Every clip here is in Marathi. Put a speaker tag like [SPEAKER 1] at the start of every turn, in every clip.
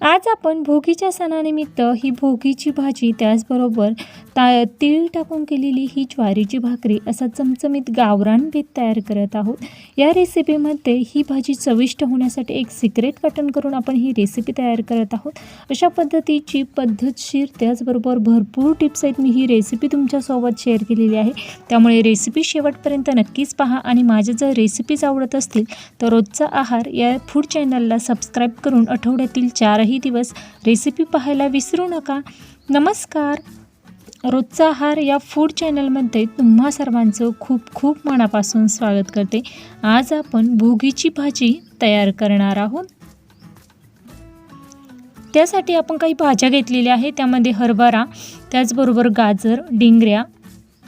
[SPEAKER 1] आज आपण भोगीच्या सणानिमित्त ही भोगीची भाजी त्याचबरोबर ता तीळ टाकून केलेली ही ज्वारीची भाकरी असा चमचमीत गावरान भीत तयार करत आहोत. या रेसिपीमध्ये ही भाजी चविष्ट होण्यासाठी एक सिक्रेट कटन करून आपण ही रेसिपी तयार करत आहोत. अशा पद्धतीची पद्धतशीर त्याचबरोबर भरपूर टिप्स आहेत. मी ही रेसिपी तुमच्यासोबत शेअर केलेली आहे. त्यामुळे रेसिपी शेवटपर्यंत नक्कीच पहा आणि माझ्या जर रेसिपीज आवडत असतील तर रोजचा आहार या फूड चॅनलला सबस्क्राईब करून आठवड्यातील चारही दिवस रेसिपी पाहायला विसरू नका. नमस्कार! रोजचा आहार या फूड चॅनलमध्ये तुम्हा सर्वांचं खूप खूप मनापासून स्वागत करते. आज आपण भोगीची भाजी तयार करणार आहोत. त्यासाठी आपण काही भाज्या घेतलेल्या आहे त्यामध्ये हरभरा त्याचबरोबर गाजर डिंगऱ्या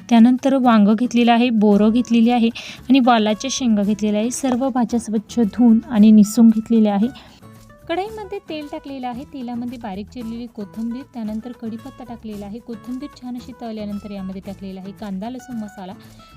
[SPEAKER 1] त्यानंतर वांगं घेतलेलं आहे बोरं घेतलेली आहे आणि वालाच्या शेंगा घेतलेल्या आहे. सर्व भाज्या स्वच्छ धुवून आणि निसून घेतलेल्या आहे. कढईमध्ये तेल टाकलेलं आहे. तेलामध्ये बारीक चिरलेली कोथिंबीर त्यानंतर कढीपत्ता टाकलेला आहे. कोथिंबीर छान अशी तळल्यानंतर यामध्ये टाकलेला आहे कांदा लसूण मसाला.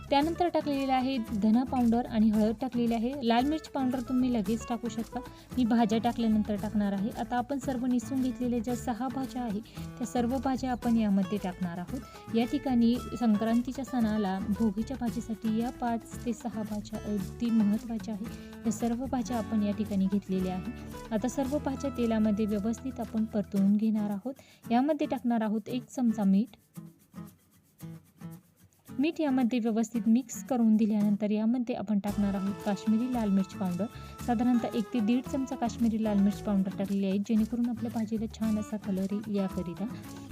[SPEAKER 1] त्यानंतर टाकलेला आहे धना पावडर आणि हळद टाकलेली आहे. लाल मिर्च पावडर तुम्ही लगेच टाकू शकता. मी भाज्या टाकल्यानंतर टाकणार आहे. आता आपण सर्व निसून घेतलेल्या ज्या सहा भाज्या आहे त्या सर्व भाज्या आपण यामध्ये टाकणार आहोत. या ठिकाणी संक्रांतीच्या सणाला भोगीच्या भाजीसाठी या पाच ते सहा भाज्या अगदी महत्त्वाच्या आहे या सर्व भाज्या आपण या ठिकाणी घेतलेल्या आहे आता सर्व भाज्या तेलामध्ये व्यवस्थित आपण परतवून घेणार आहोत. यामध्ये टाकणार आहोत एक चमचा मीठ. मीठ यामध्ये व्यवस्थित मिक्स करून दिल्यानंतर यामध्ये आपण टाकणार आहोत काश्मीरी लाल मिर्च पावडर. साधारणतः एक ते दीड चमचा काश्मीरी लाल मिर्च पावडर टाकलेली आहे जेणेकरून आपल्या भाजीला छान असा कलर याकरिता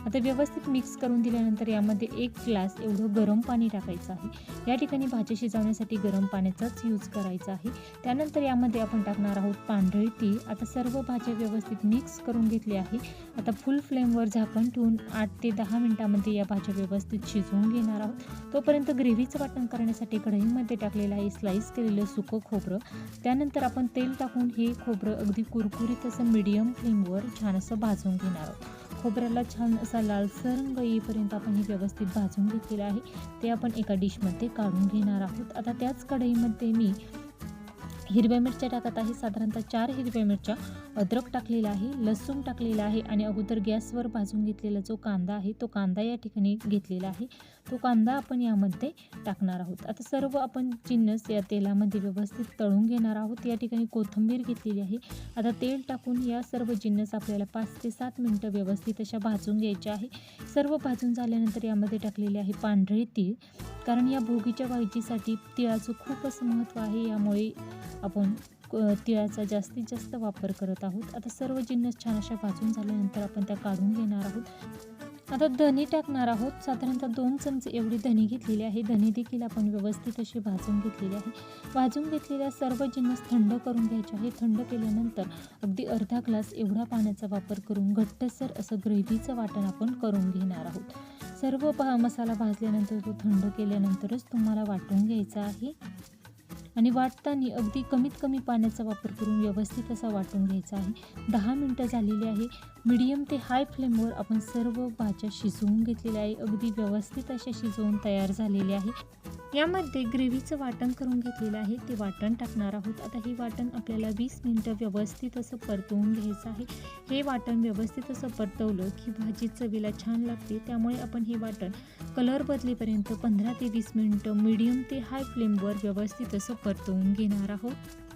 [SPEAKER 1] आता व्यवस्थित मिक्स करून दिल्यानंतर यामध्ये एक ग्लास एवढं गरम पाणी टाकायचं आहे. या ठिकाणी भाजी शिजवण्यासाठी गरम पाण्याचाच यूज करायचा आहे. त्यानंतर यामध्ये आपण टाकणार आहोत पांढरी ती आता सर्व भाज्या व्यवस्थित मिक्स करून घेतली आहे. आता फुल फ्लेमवर झाकण ठेवून आठ ते दहा मिनटामध्ये या भाज्या व्यवस्थित शिजवून घेणार आहोत. तोपर्यंत ग्रेव्हीचं वाटण करण्यासाठी कढईमध्ये टाकलेलं आहे स्लाईस केलेलं सुकं खोबरं. त्यानंतर आपण तेल टाकून हे खोबरं अगदी कुरकुरीत असं मिडियम फ्लेमवर छान असं भाजून घेणार आहोत. खोबऱ्याला छान असा लालसर रंग येईपर्यंत आपण हे व्यवस्थित भाजून घेतलेलं आहे. ते आपण एका डिशमध्ये काढून घेणार आहोत. आता त्याच कढईमध्ये मी हिरव्या मिरच्या टाकत आहे. साधारणतः चार हिरव्या मिरच्या. अद्रक टाकलेला आहे लसूण टाकलेला आहे आणि अगोदर गॅसवर भाजून घेतलेला जो कांदा आहे तो कांदा या ठिकाणी घेतलेला आहे. तो कांदा आपण यामध्ये टाकणार आहोत. आता सर्व आपण जिन्नस या तेलामध्ये व्यवस्थित तळून घेणार आहोत. या ठिकाणी कोथिंबीर घेतलेली आहे. आता तेल टाकून या सर्व जिन्नस आपल्याला पाच ते सात मिनटं व्यवस्थित अशा भाजून घ्यायच्या आहे. सर्व भाजून झाल्यानंतर यामध्ये टाकलेले आहे पांढरे तीळ. कारण या भोगीच्या भाजीसाठी तिळाचं खूप असं महत्त्व आहे. यामुळे आपण तिळाचा जास्तीत जास्त वापर करत आहोत. आता सर्व जिन्नस छान अशा भाजून झाल्यानंतर आपण त्या काढून घेणार आहोत. आता धनी टाकणार आहोत. साधारणतः दोन चमचे एवढी धनी घेतलेली आहे. धनी देखील आपण व्यवस्थित अशी भाजून घेतलेली आहे. भाजून घेतलेल्या सर्व जिन्नस थंड करून घ्यायचे आहे थंड केल्यानंतर अगदी अर्धा ग्लास एवढा पाण्याचा वापर करून घट्टसर असं ग्रेव्हीचं वाटण आपण करून घेणार आहोत. सर्व पा मसाला भाजल्यानंतर तो थंड केल्यानंतरच तुम्हाला वाटून घ्यायचा आहे. आणि वाटताना अगदी कमीत कमी पाण्याचा वापर करून व्यवस्थित असा वाटून घ्यायचा आहे. दहा मिनटं झालेली आहे. मीडियम ते हाय फ्लेमवर आपण सर्व भाज्या शिजवून घेतलेल्या आहे. अगदी व्यवस्थित अशा शिजवून तयार झालेल्या आहे. यामध्ये ग्रेव्हीचं वाटण करून घेतलेलं आहे. ते वाटण टाकणार आहोत. आता हे वाटण आपल्याला वीस मिनटं व्यवस्थित असं परतवून घ्यायचं आहे. हे वाटण व्यवस्थित असं परतवलं की भाजी चवीला छान लागते. त्यामुळे आपण हे वाटण कलर बदलेपर्यंत पंधरा ते वीस मिनटं मिडियम ते हाय फ्लेमवर व्यवस्थित असं परतवून घेणार आहोत.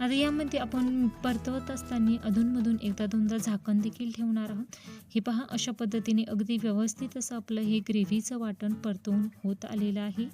[SPEAKER 1] आता यामध्ये आपण परतवत असताना अधूनमधून एकदा दोनदा झाकण देखील ठेवणार आहोत. हे पहा अशा पद्धतीने अगदी व्यवस्थित असं आपलं हे ग्रेव्हीचं वाटण परतवून होत आलेलं आहे.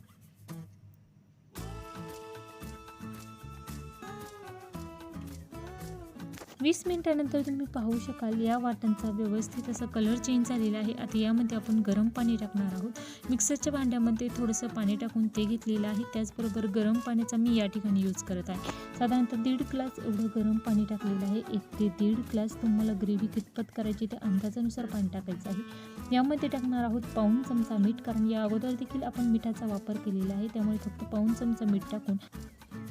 [SPEAKER 1] वीस मिनिटानंतर तुम्ही पाहू शकाल या वाटणचा व्यवस्थित असा कलर चेंज झालेला आहे. आता यामध्ये आपण गरम पाणी टाकणार आहोत. मिक्सरच्या भांड्यामध्ये थोडंसं पाणी टाकून ते घेतलेलं आहे. त्याचबरोबर गरम पाण्याचा मी या ठिकाणी यूज करत आहे. साधारणतः दीड ग्लास एवढं गरम पाणी टाकलेलं आहे. एक ते दीड ग्लास तुम्हाला ग्रेव्ही कितपत करायची ते अंदाजानुसार पाणी टाकायचं आहे. यामध्ये टाकणार आहोत पाऊन चमचा मीठ कारण या अगोदर देखील आपण मिठाचा वापर केलेला आहे. त्यामुळे फक्त पाऊन चमचा मीठ टाकून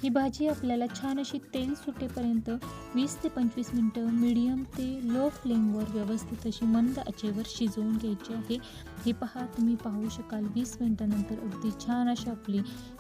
[SPEAKER 1] ही भाजी आपल्याला छान अशी तेल सुटेपर्यंत वीस ते पंचवीस मिनटं मीडियम ते लो फ्लेमवर व्यवस्थित अशी मंद आचेवर शिजवून घ्यायची आहे. हे पहा तुम्ही पाहू शकाल वीस मिनटानंतर अगदी छान अशी आपली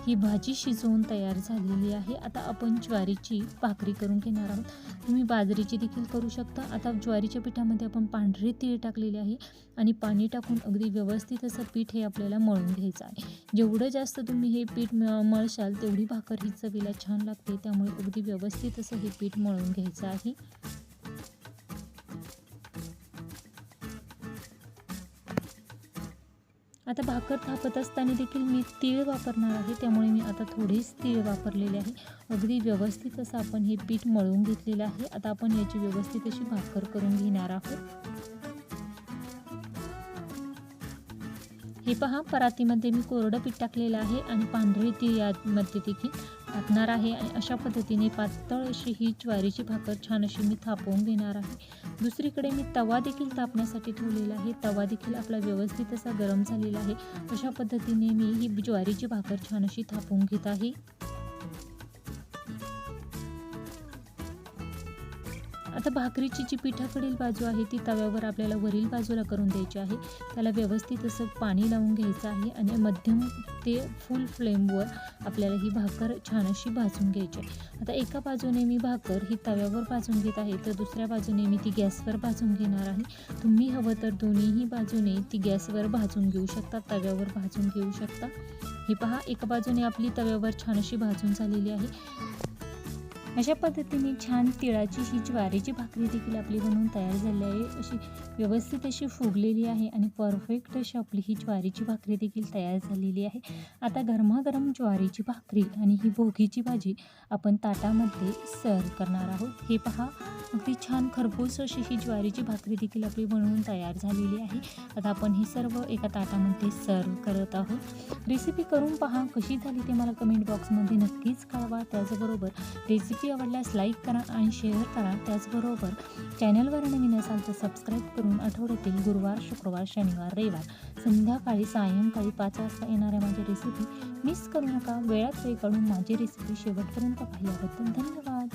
[SPEAKER 1] ही भाजी शिजवून तयार झालेली आहे. आता आपण ज्वारीची भाकरी करून घेणार आहोत. तुम्ही बाजरीची देखील करू शकता. आता ज्वारीच्या पिठामध्ये आपण पांढरे तीळ टाकलेले आहे आणि पाणी टाकून अगदी व्यवस्थित असं पीठ हे आपल्याला मळून घ्यायचं आहे. जेवढं जास्त तुम्ही हे पीठ म- मळशाल तेवढी भाकर ही चवीला छान लागते त्यामुळे अगदी व्यवस्थित असं हे पीठ मळून घ्यायचं आहे. आता भाकर थापत असताना देखील मी तीळ वापरणार आहे त्यामुळे मी आता थोडेच तीळ वापरलेले आहे. अगदी व्यवस्थित असं आपण हे पीठ मळून घेतलेलं आहे. आता आपण याची व्यवस्थित अशी भाकर करून घेणार आहोत. हे पहा परातीमध्ये मी कोरडं पीठ टाकलेलं आहे आणि पांढरी ती यामध्ये देखील टाकणार आहे. आणि अशा पद्धतीने पातळ अशी ही ज्वारीची भाकर छान अशी मी थापवून घेणार आहे. दुसरीकडे मी तवा देखील तापण्यासाठी ठेवलेला आहे. तवा देखील आपला व्यवस्थित असा गरम झालेला आहे. अशा पद्धतीने मी ही ज्वारीची भाकर छान अशी थापवून घेत आहे. आता भाकरीची जी पिठाकडील बाजू आहे ती तव्यावर आपल्याला वरील बाजूला करून द्यायची आहे. त्याला व्यवस्थित असं पाणी लावून घ्यायचं आहे आणि मध्यम ते फुल फ्लेमवर आपल्याला ही भाकर छान अशी भाजून घ्यायची आहे. आता एका बाजूने मी भाकर ही तव्यावर भाजून घेत आहे तर दुसऱ्या बाजूने मी ती गॅसवर भाजून घेणार आहे. तुम्ही हवं तर दोन्हीही बाजूने ती गॅसवर भाजून घेऊ शकता तव्यावर भाजून घेऊ शकता. हे पहा एका बाजूने आपली तव्यावर छान अशी भाजून झालेली आहे. अशा पद्धतीने छान तिळाची ही ज्वारीची भाकरी देखील आपली बनवून तयार झाली आहे. अशी व्यवस्थित अशी फुगलेली आहे आणि परफेक्ट अशी आपली ही ज्वारीची भाकरी देखील तयार झालेली आहे. आता गरमागरम ज्वारीची भाकरी आणि ही भोगीची भाजी आपण ताटामध्ये सर्व करणार आहोत. हे पहा अगदी छान खरपूस अशी ही ज्वारीची भाकरी देखील आपली बनवून तयार झालेली आहे. आता आपण ही सर्व एका ताटामध्ये सर्व करत आहोत. रेसिपी करून पहा कशी झाली ते मला कमेंट बॉक्समध्ये नक्कीच कळवा. त्याचबरोबर रेसिपी आवडल्यास लाईक करा आणि शेअर करा. त्याचबरोबर चॅनलवर नवीन असाल तर सबस्क्राईब करून आठवड्यातील गुरुवार शुक्रवार शनिवार रविवार संध्याकाळी सायंकाळी पाच वाजता येणाऱ्या माझ्या रेसिपी मिस करू नका. वेळात वेळ काढून माझी रेसिपी शेवटपर्यंत पाहिल्याबद्दल धन्यवाद.